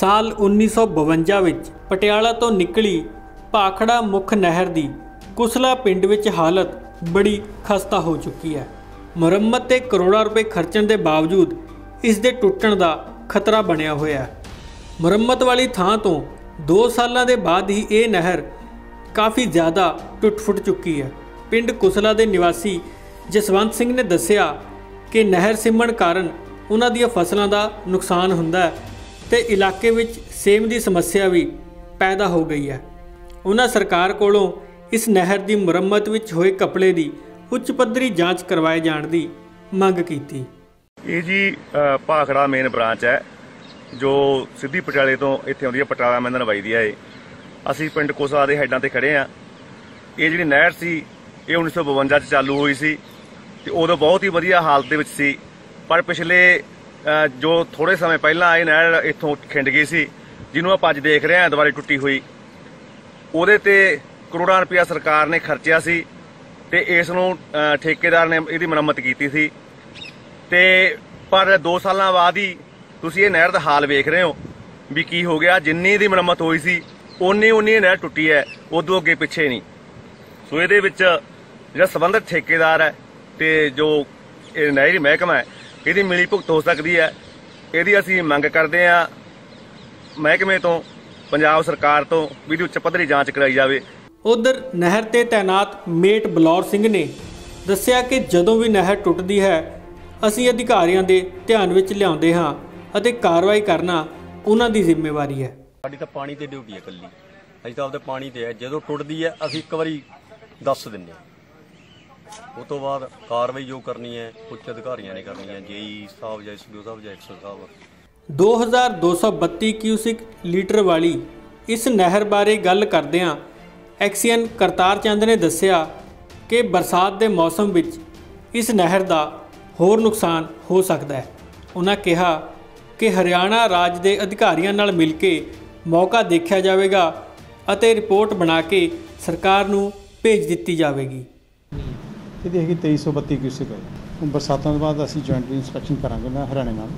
ਸਾਲ 1952 ਵਿੱਚ ਪਟਿਆਲਾ ਤੋਂ ਨਿਕਲੀ ਭਾਖੜਾ ਮੁੱਖ ਨਹਿਰ ਦੀ ਕੁਸਲਾ ਪਿੰਡ ਵਿੱਚ ਹਾਲਤ ਬੜੀ ਖਸਤਾ ਹੋ ਚੁੱਕੀ ਹੈ। ਮੁਰੰਮਤ ਤੇ ਕਰੋੜਾਂ ਰੁਪਏ ਖਰਚਣ ਦੇ ਬਾਵਜੂਦ ਇਸ ਦੇ ਟੁੱਟਣ ਦਾ ਖਤਰਾ ਬਣਿਆ ਹੋਇਆ ਹੈ। ਮੁਰੰਮਤ ਵਾਲੀ ਥਾਂ ਤੋਂ 2 ਸਾਲਾਂ ਦੇ ਬਾਅਦ ਹੀ ਇਹ ਨਹਿਰ ਕਾਫੀ ਜ਼ਿਆਦਾ ਟੁੱਟ-ਫੁੱਟ ਚੁੱਕੀ ਹੈ। ਪਿੰਡ ਕੁਸਲਾ ਦੇ ਨਿਵਾਸੀ ਜਸਵੰਤ ਸਿੰਘ ਨੇ ਦੱਸਿਆ ਕਿ ਨਹਿਰ ਸਿਮਣ ਕਾਰਨ ਉਹਨਾਂ ਦੀਆਂ ਫਸਲਾਂ ਦਾ ਨੁਕਸਾਨ ਹੁੰਦਾ ਹੈ। ਤੇ ਇਲਾਕੇ ਵਿੱਚ ਸੇਮ ਦੀ ਸਮੱਸਿਆ ਵੀ ਪੈਦਾ ਹੋ ਗਈ ਹੈ। ਉਹਨਾਂ ਸਰਕਾਰ ਕੋਲੋਂ ਇਸ ਨਹਿਰ ਦੀ ਮੁਰੰਮਤ ਵਿੱਚ ਹੋਏ ਕਪੜੇ ਦੀ ਉੱਚ ਪੱਧਰੀ ਜਾਂਚ ਕਰਵਾਏ ਜਾਣ ਦੀ ਮੰਗ ਕੀਤੀ। ਇਹ ਜੀ ਭਾਖੜਾ ਮੇਨ ਬ੍ਰਾਂਚ ਹੈ, ਜੋ ਸਿੱਧੀ ਪਟਿਆਲੇ ਤੋਂ ਇੱਥੇ ਆਉਂਦੀ ਹੈ, ਪਟਿਆਲਾ ਮੈਂਦਨ ਵਜਦੀ ਹੈ ਇਹ। ਅਸੀਂ ਪਿੰਡ ਕੋਸਾ ਦੇ ਹੈਡਾਂ ਤੇ ਖੜੇ ਆ ਇਹ ਜਿਹੜੀ ਨਹਿਰ ਸੀ, ਇਹ 1952 ਚ ਚਾਲੂ ਹੋਈ ਸੀ ਤੇ ਉਦੋਂ ਬਹੁਤ ਹੀ ਵਧੀਆ ਹਾਲਤ ਦੇ ਵਿੱਚ ਸੀ। ਪਰ ਪਿਛਲੇ ਜੋ ਥੋੜੇ ਸਮੇਂ ਪਹਿਲਾਂ ਇਹ ਨਹਿਰ ਇੱਥੋਂ ਖਿੰਡ ਗਈ ਸੀ, ਜਿਹਨੂੰ ਆਪਾਂ ਅੱਜ ਦੇਖ ਰਹੇ ਹਾਂ, ਦੁਬਾਰੇ ਟੁੱਟੀ ਹੋਈ। ਉਹਦੇ ਤੇ ਕਰੋੜਾਂ ਰੁਪਇਆ ਸਰਕਾਰ ਨੇ ਖਰਚਿਆ ਸੀ ਤੇ ਇਸ ਨੂੰ ਠੇਕੇਦਾਰ ਨੇ ਇਹਦੀ ਮੁਰੰਮਤ ਕੀਤੀ ਸੀ। ਤੇ ਪਰ 2 ਸਾਲਾਂ ਬਾਅਦ ਹੀ ਤੁਸੀਂ ਇਹ ਨਹਿਰ ਦਾ ਹਾਲ ਵੇਖ ਰਹੇ ਹੋ, ਵੀ ਕੀ ਹੋ ਗਿਆ। ਜਿੰਨੀ ਦੀ ਮੁਰੰਮਤ ਹੋਈ ਸੀ, ਓਨੀ ਓਨੀ ਨਹਿਰ ਟੁੱਟੀ ਹੈ, ਉਦੋਂ ਅੱਗੇ ਪਿੱਛੇ ਨਹੀਂ। ਸੋ ਇਹਦੇ ਵਿੱਚ ਜਿਹੜਾ ਸੰਬੰਧਿਤ ਠੇਕੇਦਾਰ ਹੈ ਤੇ ਜੋ ਇਹ ਨਹਿਰੀ ਮਹਿਕਮਾ ਹੈ ਇਹਦੀ ਮਿਲੀ ਭੁਗਤ ਹੋ ਸਕਦੀ ਹੈ। ਇਹਦੀ ਅਸੀਂ ਮੰਗ ਕਰਦੇ ਹਾਂ ਮਹਿਕਮੇ ਤੋਂ ਪੰਜਾਬ ਸਰਕਾਰ ਤੋਂ ਵੀ ਇਹਦੀ ਉੱਚ ਪੱਧਰੀ ਜਾਂਚ ਕਰਾਈ ਜਾਵੇ। ਉਧਰ ਨਹਿਰ ਤੇ ਤਾਇਨਾਤ ਮੇਟ ਬਲੌਰ ਸਿੰਘ ਨੇ ਦੱਸਿਆ ਕਿ ਜਦੋਂ ਵੀ ਨਹਿਰ ਟੁੱਟਦੀ ਹੈ ਅਸੀਂ ਅਧਿਕਾਰੀਆਂ ਦੇ ਧਿਆਨ ਵਿੱਚ ਲਿਆਉਂਦੇ ਹਾਂ ਅਤੇ ਕਾਰਵਾਈ ਕਰਨਾ ਉਹਨਾਂ ਦੀ ਜ਼ਿੰਮੇਵਾਰੀ ਹੈ। ਸਾਡੀ ਤਾਂ ਪਾਣੀ ਤੇ ਡਿਊਟੀ ਹੈ ਕੱਲੀ ਅਸੀਂ ਤਾਂ ਆਪਦੇ ਪਾਣੀ ਤੇ ਹੈ। ਜਦੋਂ ਟੁੱਟਦੀ ਹੈ ਅਸੀਂ ਇੱਕ ਵਾਰੀ ਦੱਸ ਦਿੰਨੇ ਹਾਂ। ਉਹ ਤੋਂ ਬਾਅਦ ਕਾਰਵਾਈ ਜੋ ਕਰਨੀ ਹੈ, ਉੱਚ ਅਧਿਕਾਰੀਆਂ ਨੇ ਕਰਨੀ ਹੈ, ਜੇਈ ਸਾਹਿਬ ਜਾਂ ਐਸਡੀਓ ਸਾਹਿਬ ਜਾਂ ਐਕਸਲ ਸਾਹਿਬ। 2232 ਕਿਊਸਿਕ ਲੀਟਰ ਵਾਲੀ ਇਸ ਨਹਿਰ ਬਾਰੇ ਗੱਲ ਕਰਦਿਆਂ ਐਕਸੀਅਨ ਕਰਤਾਰ ਚੰਦ ਨੇ ਦੱਸਿਆ ਕਿ ਬਰਸਾਤ ਦੇ ਮੌਸਮ ਵਿੱਚ ਇਸ ਨਹਿਰ ਦਾ ਹੋਰ ਨੁਕਸਾਨ ਹੋ ਸਕਦਾ ਹੈ। ਉਹਨਾਂ ਕਿਹਾ ਕਿ ਹਰਿਆਣਾ ਰਾਜ ਦੇ ਅਧਿਕਾਰੀਆਂ ਨਾਲ ਮਿਲ ਕੇ ਮੌਕਾ ਦੇਖਿਆ ਜਾਵੇਗਾ ਅਤੇ ਰਿਪੋਰਟ ਬਣਾ ਕੇ ਸਰਕਾਰ ਨੂੰ ਭੇਜ ਦਿੱਤੀ ਜਾਵੇਗੀ। ਇਹਦੀ ਹੈਗੀ 2332 ਕਿਊਸਿਕ ਹੈ ਹੁਣ ਬਰਸਾਤਾਂ ਤੋਂ ਬਾਅਦ ਅਸੀਂ ਜੁਆਇੰਟਲੀ ਇਨਸਪੈਕਸ਼ਨ ਕਰਾਂਗੇ ਨਾ ਹਰਿਆਣੇ ਨਾਲ।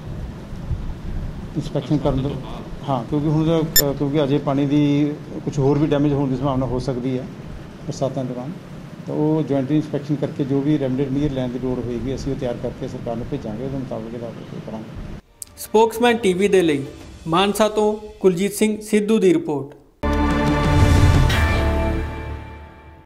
ਇਨਸਪੈਕਸ਼ਨ ਕਰਨ ਤੋਂ ਹਾਂ ਕਿਉਂਕਿ ਹੁਣ ਕਿਉਂਕਿ ਅਜੇ ਪਾਣੀ ਦੀ ਕੁਝ ਹੋਰ ਵੀ ਡੈਮੇਜ ਹੋਣ ਦੀ ਸੰਭਾਵਨਾ ਹੋ ਸਕਦੀ ਹੈ ਬਰਸਾਤਾਂ ਦੌਰਾਨ। ਤਾਂ ਉਹ ਜੁਆਇੰਟਲੀ ਇਨਸਪੈਕਸ਼ਨ ਕਰਕੇ ਜੋ ਵੀ ਰੈਮਡੀ ਨੀਅਰ ਲੈਣ ਦੀ ਲੋੜ ਹੋਏਗੀ ਅਸੀਂ ਉਹ ਤਿਆਰ ਕਰਕੇ ਸਰਕਾਰ ਨੂੰ ਭੇਜਾਂਗੇ ਉਹਦੇ ਮੁਤਾਬਕ ਇਹਦਾ ਕਰਾਂਗੇ ਸਪੋਕਸਮੈਨ ਟੀਵੀ ਦੇ ਲਈ ਮਾਨਸਾ ਤੋਂ ਕੁਲਜੀਤ ਸਿੰਘ ਸਿੱਧੂ ਦੀ ਰਿਪੋਰਟ।